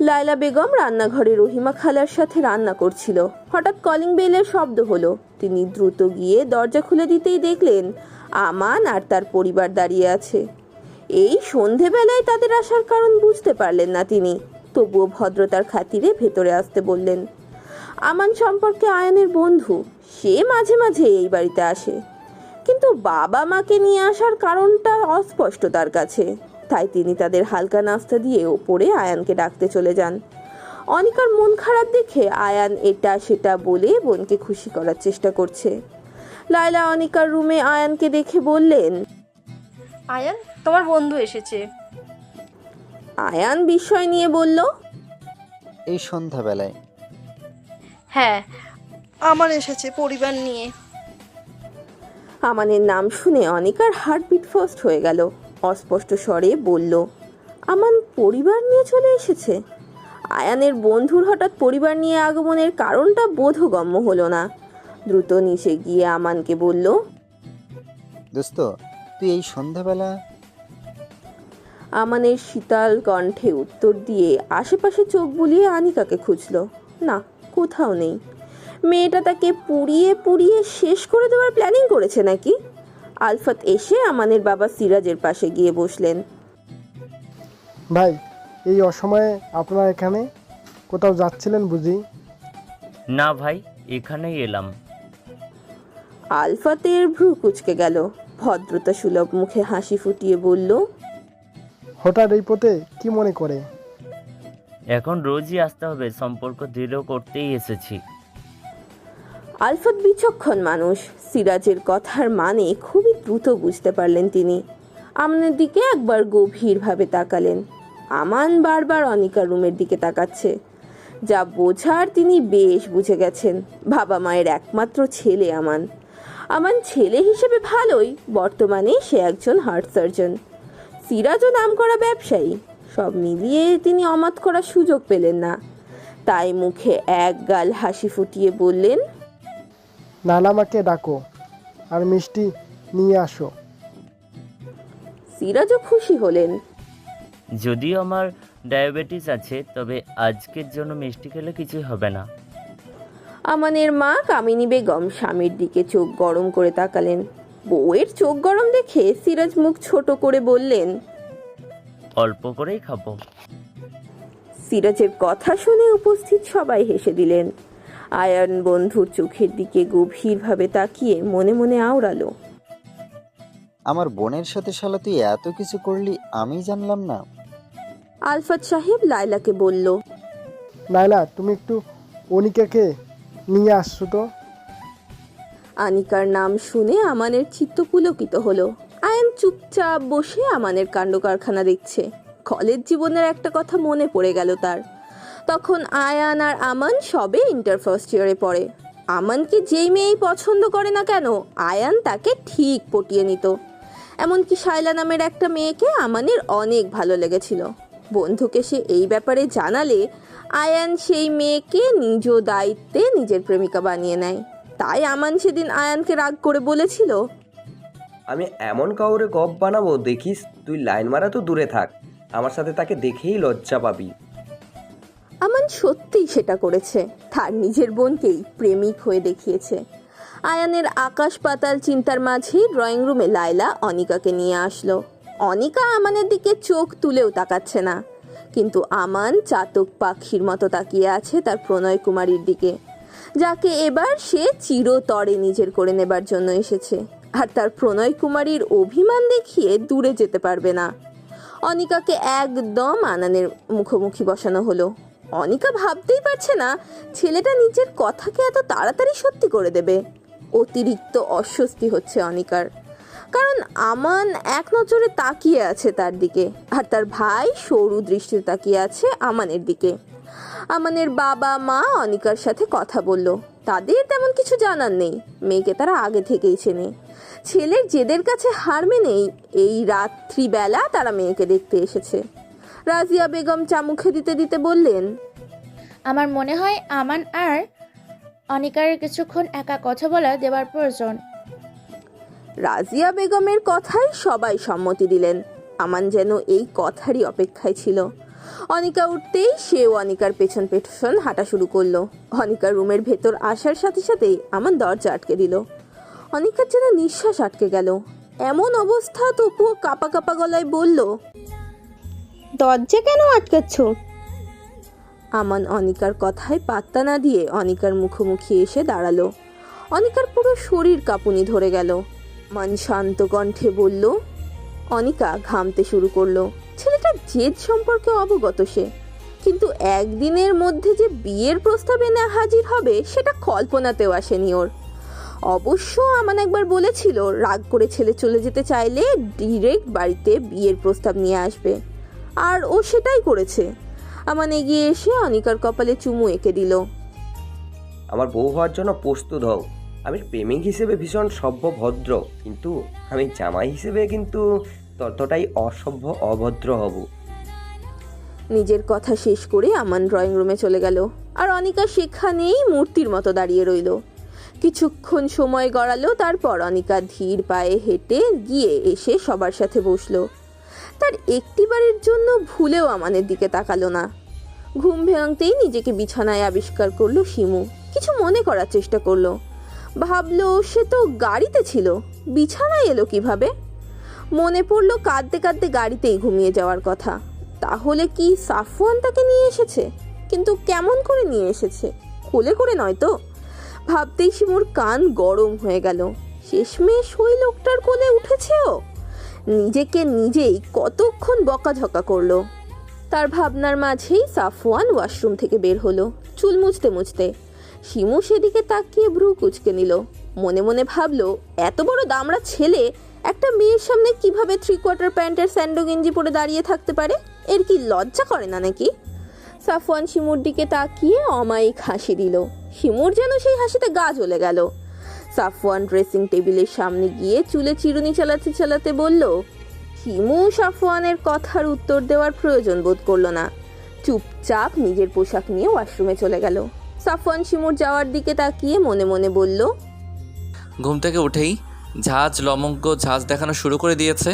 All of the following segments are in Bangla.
লায়লা বেগম রান্নাঘরে রহিমা খালার সাথে রান্না করছিল। হঠাৎ কলিং বেলের শব্দ হলো। তিনি দ্রুত গিয়ে দরজা খুলে দিতেই দেখলেন, আমান আর তার পরিবার দাঁড়িয়ে আছে। এই সন্ধেবেলায় তাদের আসার কারণ বুঝতে পারলেন না তিনি। তবুও ভদ্রতার খাতিরে ভেতরে আসতে বললেন, আমান সম্পর্কে আয়নের বন্ধু, সে মাঝে মাঝে এই বাড়িতে আসে। কিন্তু বাবা মাকে নিয়ে আসার কারণটা অস্পষ্ট তার কাছে। তাই তিনি তাদের হালকা নাস্তা দিয়ে ওপরে আয়ানকে ডাকতে চলে যান। অনিকার মন খারাপ দেখে আয়ান এটা সেটা বলে বোনকে খুশি করার চেষ্টা করছে। লায়লা অনিকার রুমে আয়ানকে দেখে বললেন আয়ান তোমার বন্ধু এসেছে। আয়ান বিস্ময় নিয়ে বলল এই সন্ধ্যাবেলায়। হ্যাঁ আমার এসেছে পরিবার নিয়ে। আমানের নাম শুনে অনিকার হার্টবিট ফার্স্ট হয়ে গেল। অস্পষ্ট স্বরে বলল আমান পরিবার নিয়ে চলে এসেছে। আয়ানের বন্ধুর হঠাৎ পরিবার নিয়ে আগমনের কারণটা বোধগম্য হলো না দ্রুত নিচে গিয়ে আমানকে বলল দোস্ত তুই এই সন্ধ্যাবেলা আমানের শীতল কণ্ঠে উত্তর দিয়ে আশেপাশে চোখ বুলিয়ে আনিকাকে খুঁজল। না কোথাও নেই। মেয়েটা তাকে পুড়িয়ে পুড়িয়ে শেষ করে দেওয়ার প্ল্যানিং করেছে নাকি? আলফাত এসে আমাদের বাবা সিরাজের পাশে গিয়ে বসলেন। ভাই এই অসময়ে আপনারা এখানে কোথাও যাচ্ছিলেন বুঝি? না ভাই এখানেই এলাম। আলফাতের ভ্রু কুচকে গেল। ভদ্রতা সুলভ মুখে হাসি ফুটিয়ে বলল হঠাৎ এই পথে কি মনে করে? এখন রোজই আসতে হবে সম্পর্ক দৃঢ় করতেই এসেছি। আলফাত বিচক্ষণ মানুষ। সিরাজের কথার মানে খুবই দ্রুত বুঝতে পারলেন তিনি। আমানের দিকে একবার গভীরভাবে তাকালেন। আমান বারবার অনিকা রুমের দিকে তাকাচ্ছে। যা বোঝার তিনি বেশ বুঝে গেছেন। বাবা মায়ের একমাত্র ছেলে আমান। আমান ছেলে হিসেবে ভালোই, বর্তমানে সে একজন হার্ট সার্জন। সিরাজও নাম করা ব্যবসায়ী। সব মিলিয়ে তিনি অমাত করার সুযোগ পেলেন না। তাই মুখে এক গাল হাসি ফুটিয়ে বললেন নানামাকে ডাকো আর মিষ্টি নিয়ে আসো। সিরাজও খুশি হলেন। যদিও আমার ডায়াবেটিস আছে তবে আজকের জন্য মিষ্টি খেলে কিছুই হবে না। আমানের মা কামিনী বেগম স্বামীর দিকে চোখ গরম করে তাকালেন। বউয়ের চোখ গরম দেখে সিরাজ মুখ ছোট করে বললেন অল্প করেই খাব। সিরাজের কথা শুনে উপস্থিত সবাই হেসে দিলেন। আয়ান বন্ধুর চোখের দিকে গভীরভাবে তাকিয়ে মনে মনে আওড়ালো। আমার বোনের সাথে শালা তুই এত কিছু করলি আমি জানলাম না। আলফাত সাহেব লায়লাকে বলল নাইলা তুমি একটু অনিকাকে নিয়ে আসছো তো? আনিকার নাম শুনে আমানের চিত্ত পুলকিত হলো। আয়ন চুপচাপ বসে আমানের কাণ্ড কারখানা দেখছে। কলেজ জীবনের একটা কথা মনে পড়ে গেল তার। তখন আয়ান আর আমান সবে ইন্টার ফার্স্ট ইয়ারে পড়ে। আমানকে যেই মেয়েই পছন্দ করে না কেন, আয়ান তাকে ঠিক পটিয়ে নিত। এমনকি শায়লা নামের একটা মেয়েকে আমানের অনেক ভালো লেগেছিল। বন্ধুকে সে এই ব্যাপারে জানালে, আয়ান সেই মেয়েকে নিজ দায়িত্বে নিজের প্রেমিকা বানিয়ে নেয়। তাই আমান সেদিন আয়ানকে রাগ করে বলেছিল, আমি এমন কাউরে গপ বানাবো দেখিস, তুই লাইন মারা তো দূরে থাক। আমার সাথে তাকে দেখেই লজ্জা পাবি। আমান সত্যিই সেটা করেছে। তার নিজের বোনকেই প্রেমিক হয়ে দেখিয়েছে। আয়ানের আকাশ পাতাল চিন্তার মাঝেই ড্রয়িং রুমে লায়লা অনিকাকে নিয়ে আসলো। অনিকা আমানের দিকে চোখ তুলেও তাকাচ্ছে না। কিন্তু আমান চাতক পাখির মতো তাকিয়ে আছে তার প্রণয় কুমারীর দিকে। যাকে এবার সে চিরতরে নিজের করে নেবার জন্য এসেছে। আর তার প্রণয় কুমারীর অভিমান দেখিয়ে দূরে যেতে পারবে না। অনিকাকে একদম আনানের মুখোমুখি বসানো হলো। অনিকা ভাবতেই পারছে না ছেলেটা নিজের কথাকে এত তাড়াতাড়ি সত্যি করে দেবে। অতিরিক্ত অস্বস্তি হচ্ছে অনিকার। কারণ আমান এক নজরে তাকিয়ে আছে তার দিকে আর তার ভাই সরু দৃষ্টিতে তাকিয়ে আছে আমানের দিকে। আমানের বাবা মা অনিকার সাথে কথা বলল। তাদের তেমন কিছু জানার নেই। মেয়েকে তারা আগে থেকেই চেনে। ছেলের জেদের কাছে হার মেনেই এই রাত্রিবেলা তারা মেয়েকে দেখতে এসেছে। রাজিয়া বেগম চা মুখে দিতে দিতে বললেন আমার মনে হয় আমান আর অনিকার কিছুক্ষণ একা কথা বলা দেওয়ার প্রয়োজন। রাজিয়া বেগমের কথায় সবাই সম্মতি দিলেন। আমান যেন এই কথারই অপেক্ষায় ছিল। অনিকা উঠতেই সেও অনিকার পেছন পেছন হাঁটা শুরু করল। অনিকার রুমের ভেতর আসার সাথে সাথেই আমান দরজা আটকে দিল। অনিকার যেন নিঃশ্বাস আটকে গেল। এমন অবস্থা তপুও কাপা কাপা গলায় বলল দরজা কেন আটকাচ্ছ? আমান অনিকার কথায় পাত্তা না দিয়ে অনিকার মুখোমুখি এসে দাঁড়াল। অনিকার পুরো শরীর কাঁপুনি ধরে গেল। মান শান্ত কণ্ঠে বলল, অনিকা ঘামতে শুরু করল। ছেলেটার জেদ সম্পর্কে অবগত সে। কিন্তু একদিনের মধ্যে যে বিয়ের প্রস্তাবে এনে হাজির হবে, সেটা কল্পনাতেও আসেনি ওর। অবশ্য আমান একবার বলেছিল, রাগ করে ছেলে চলে যেতে চাইলে ডিরেক্ট বাড়িতে বিয়ের প্রস্তাব নিয়ে আসবে। আর ও সেটাই করেছে। আমান এগিয়ে এসে অনিকার কপালে চুমু এঁকে দিল। আমার বউ হওয়ার জন্য প্রস্তুত হও। আমি প্রেমিক হিসেবে ভীষণ সভ্য ভদ্র কিন্তু আমি জামাই হিসেবে কিন্তু ততটাই অসভ্য অভদ্র হব। নিজের কথা শেষ করে আমান ড্রয়িং রুমে চলে গেল আর অনিকা সেখানেই মূর্তির মতো দাঁড়িয়ে রইল। কিছুক্ষণ সময় গড়ালো তারপর অনিকা ধীর পায়ে হেঁটে গিয়ে এসে সবার সাথে বসল। তার একটিবারের জন্য ভুলেও আমাদের দিকে তাকালো না। ঘুম ভেঙতেই নিজেকে বিছানায় আবিষ্কার করল শিমু। কিছু মনে করার চেষ্টা করল। ভাবলো, সে তো গাড়িতে ছিল। বিছানায় এলো কীভাবে? মনে পড়ল কাঁদতে কাঁদতে গাড়িতেই ঘুমিয়ে যাওয়ার কথা। তাহলে কি সাফওয়ান তাকে নিয়ে এসেছে? কিন্তু কেমন করে নিয়ে এসেছে? কোলে করে নয় তো? ভাবতেই শিমুর কান গরম হয়ে গেল। শেষমেশ ওই লোকটার কোলে উঠেছে ও নিজেকে নিজেই কতক্ষণ বকাঝকা করল। তার ভাবনার মাঝেই সাফওয়ান ওয়াশরুম থেকে বের হলো, চুল মুছতে মুছতে। শিমু সেদিকে তাকিয়ে ভ্রু কুচকে নিল। মনে মনে ভাবলো, এত বড় দামড়া ছেলে, একটা মেয়ের সামনে কীভাবে থ্রি কোয়ার্টার প্যান্টের স্যান্ডো গেঞ্জি পরে দাঁড়িয়ে থাকতে পারে? এর কি লজ্জা করে না নাকি? সাফওয়ান শিমুর দিকে তাকিয়ে অমায়িক হাসি দিল। শিমুর যেন সেই হাসিতে গা জ্বলে গেল। সাফওয়ান ড্রেসিং টেবিলের সামনে গিয়ে চুলে চিরুনি চালাতে চালাতে বলল শিমু সাফওয়ানের কথার উত্তর দেওয়ার প্রয়োজন বোধ করল না। চুপচাপ নিজের পোশাক নিয়ে ওয়াশরুমে চলে গেল। সাফওয়ান শিমুর যাওয়ার দিকে তাকিয়ে মনে মনে বলল ঘুম থেকে উঠেই ঝাঁজ লমঙ্ক ঝাঁজ দেখানো শুরু করে দিয়েছে।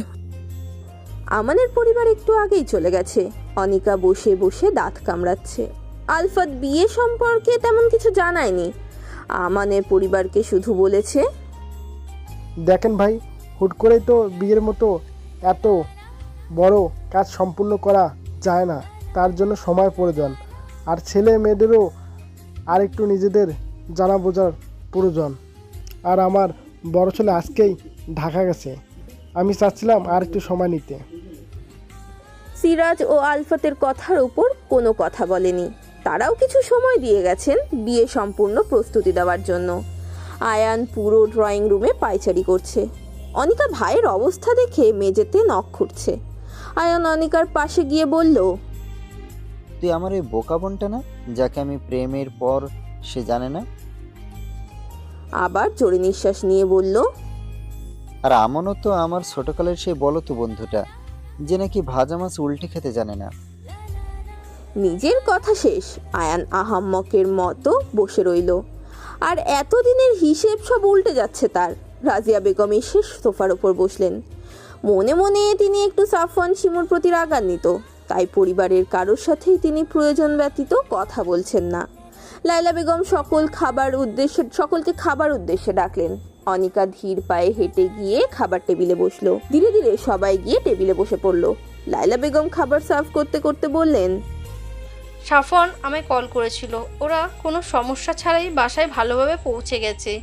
আমাদের পরিবার একটু আগেই চলে গেছে। অনিকা বসে বসে দাঁত কামড়াচ্ছে। আলফাত বিয়ে সম্পর্কে তেমন কিছু জানায়নি। আমানের পরিবারকে শুধু বলেছে। দেখেন ভাই হুট করেই তো বিয়ের মতো এত বড় কাজ সম্পূর্ণ করা যায় না। তার জন্য সময় প্রয়োজন। আর ছেলে মেয়েদেরও আর একটু নিজেদের জানা বোঝার প্রয়োজন। আর আমার বড় ছেলে আজকেই ঢাকা গেছে। আমি চাচ্ছিলাম আর একটু সময় নিতে। সিরাজ ও আলফাতের কথার উপর কোনো কথা বলেনি। তারাও কিছু সময় দিয়ে গেছেন বিয়ে সম্পূর্ণ প্রস্তুতি দেওয়ার জন্য। আয়ান পুরো ড্রয়িং রুমে পায়চারি করছে। অনিকা ভাইয়ের অবস্থা দেখে মেঝেতে নখ খুঁড়ছে। আয়ান অনিকার পাশে গিয়ে বলল তুই আমার ওই বোকা বোনটা না যাকে আমি প্রেমের পর সে জানে না? আবার জোরে নিঃশ্বাস নিয়ে বলল আর আমনও তো আমার ছোটকালের সেই বলতো বন্ধুটা যে নাকি ভাজা মাছ উল্টে খেতে জানে না। নিজের কথা শেষ। আয়ান আহাম্মকের মতো বসে রইল। আর এতদিনের হিসেব সব উল্টে যাচ্ছে তার। রাজিয়া বেগম এসে সোফার ওপর বসলেন। মনে মনে তিনি একটু সাফওয়ান শিমুর প্রতি রাগান্বিত। তাই পরিবারের কারোর সাথেই তিনি প্রয়োজন ব্যতীত কথা বলছেন না। লাইলা বেগম সকল খাবার উদ্দেশ্যে, সকলকে খাবার উদ্দেশ্যে ডাকলেন। অনিকা ধীর পায়ে হেঁটে গিয়ে খাবার টেবিলে বসল। ধীরে ধীরে সবাই গিয়ে টেবিলে বসে পড়ল। লাইলা বেগম খাবার সার্ভ করতে করতে বললেন সাফন আমায় কল করেছিল। ওরা কোনো সমস্যা ছাড়াই বাসায় ভালোভাবে পৌঁছে গেছে।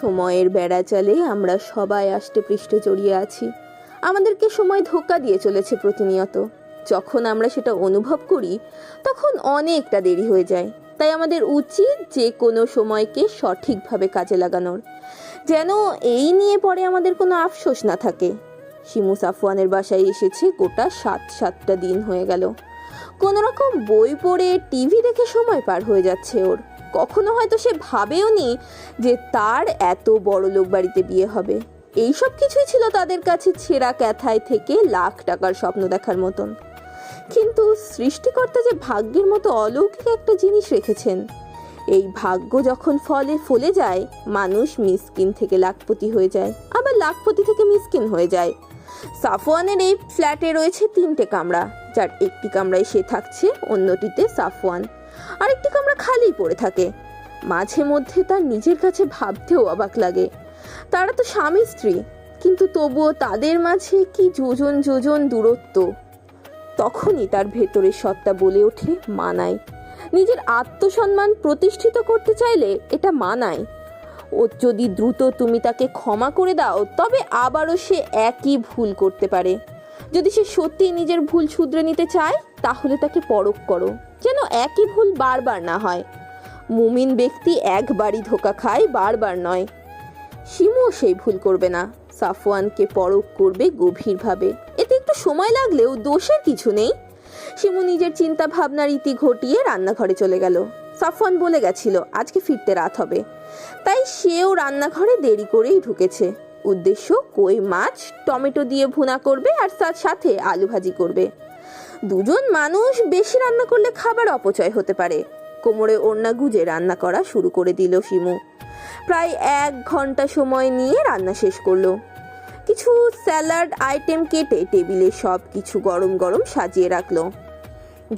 সময়ের বেড়া বেড়াচালে আমরা সবাই আষ্টে পৃষ্ঠে জড়িয়ে আছি। আমাদেরকে সময় ধোকা দিয়ে চলেছে প্রতিনিয়ত। যখন আমরা সেটা অনুভব করি, তখন অনেকটা দেরি হয়ে যায়। তাই আমাদের উচিত যে কোনো সময়কে সঠিকভাবে কাজে লাগানোর। যেন এই নিয়ে পরে আমাদের কোনো আফসোস না থাকে। শিমু সাফওয়ানের বাসায় এসেছে গোটা সাত সাতটা দিন হয়ে গেল। কোনো রকম বই পড়ে টিভি দেখে সময় পার হয়ে যাচ্ছে ওর। কখনো হয়তো সে ভাবেও নি যে তার এত বড় লোক বাড়িতে বিয়ে হবে। এই সব কিছুই ছিল তাদের কাছে ছেঁড়া ক্যাথায় থেকে লাখ টাকার স্বপ্ন দেখার মতন। কিন্তু সৃষ্টিকর্তা যে ভাগ্যের মতো অলৌকিক একটা জিনিস রেখেছেন। এই ভাগ্য যখন ফলে ফলে যায়, মানুষ মিসকিন থেকে লাখপতি হয়ে যায়, আবার লাখপতি থেকে মিসকিন হয়ে যায়। সাফওয়ানের এই ফ্ল্যাটে রয়েছে তিনটে কামরা। যার একটি কামরায় সে থাকছে, অন্যটিতে সাফওয়ান। আরেকটি কামরা খালিই পড়ে থাকে। মাঝে মধ্যে তার নিজের কাছে ভাবতেও অবাক লাগে। তারা তো স্বামী, স্ত্রী, কিন্তু তবুও তাদের মাঝে কি যোজন যোজন দূরত্ব। তখনই তার ভেতরের সত্তা বলে ওঠে মানায়। নিজের আত্মসম্মান প্রতিষ্ঠিত করতে চাইলে এটা মানায়। ও যদি দ্রুত তুমি তাকে ক্ষমা করে দাও, তবে আবারও সে একই ভুল করতে পারে। যদি সে সত্যি নিজের ভুল শুধরে নিতে চায়, তাহলে তাকে পরখ করো, যেন একই ভুল বারবার না হয়। মুমিন ব্যক্তি একবারই ধোকা খায়, বারবার নয়। শিমুও সেই ভুল করবে না। সাফওয়ানকে পরখ করবে গভীরভাবে। এতে একটু সময় লাগলেও দোষের কিছু নেই। শিমু নিজের চিন্তা ভাবনার ইতি ঘটিয়ে রান্নাঘরে চলে গেল। সাফওয়ান বলে গেছিল, আজকে ফিরতে রাত হবে। তাই সেও রান্নাঘরে দেরি করেই ঢুকেছে। উদ্দেশ্য কই মাছ, টমেটো দিয়ে ভুনা করবে আর তার সাথে আলু ভাজি করবে। দুজন মানুষ বেশি রান্না করলে খাবার অপচয় হতে পারে। কোমরে ওড়না গুজে রান্না করা শুরু করে দিল শিমু। প্রায় এক ঘণ্টা সময় নিয়ে রান্না শেষ করল। কিছু স্যালাড আইটেম কেটে টেবিলে সব কিছু গরম গরম সাজিয়ে রাখল।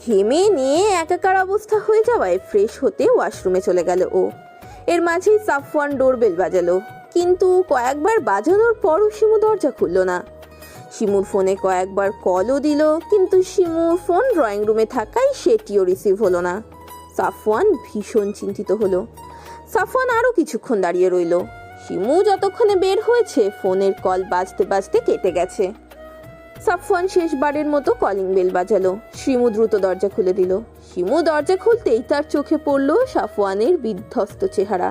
ঘেমে নিয়ে একাকার অবস্থা হয়ে যাওয়ায় ফ্রেশ হতে ওয়াশরুমে চলে গেল ও। এর মাঝেই সাফওয়ান ডোরবেল বাজালো। কিন্তু কয়েকবার বাজানোর পরও শিমু দরজা খুলল না। শিমুর ফোনে কয়েকবার কলও দিল, কিন্তু শিমুর ফোন ড্রয়িং রুমে থাকায় সেটিও রিসিভ হলো না। সাফওয়ান ভীষণ চিন্তিত হলো। সাফওয়ান আরও কিছুক্ষণ দাঁড়িয়ে রইল। শিমু যতক্ষণে বের হয়েছে, ফোনের কল বাজতে বাজতে কেটে গেছে। সাফওয়ান শেষবারের মতো কলিং বেল বাজালো। শিমু দ্রুত দরজা খুলে দিল। শিমু দরজা খুলতেই তার চোখে পড়ল সাফওয়ানের বিধ্বস্ত চেহারা।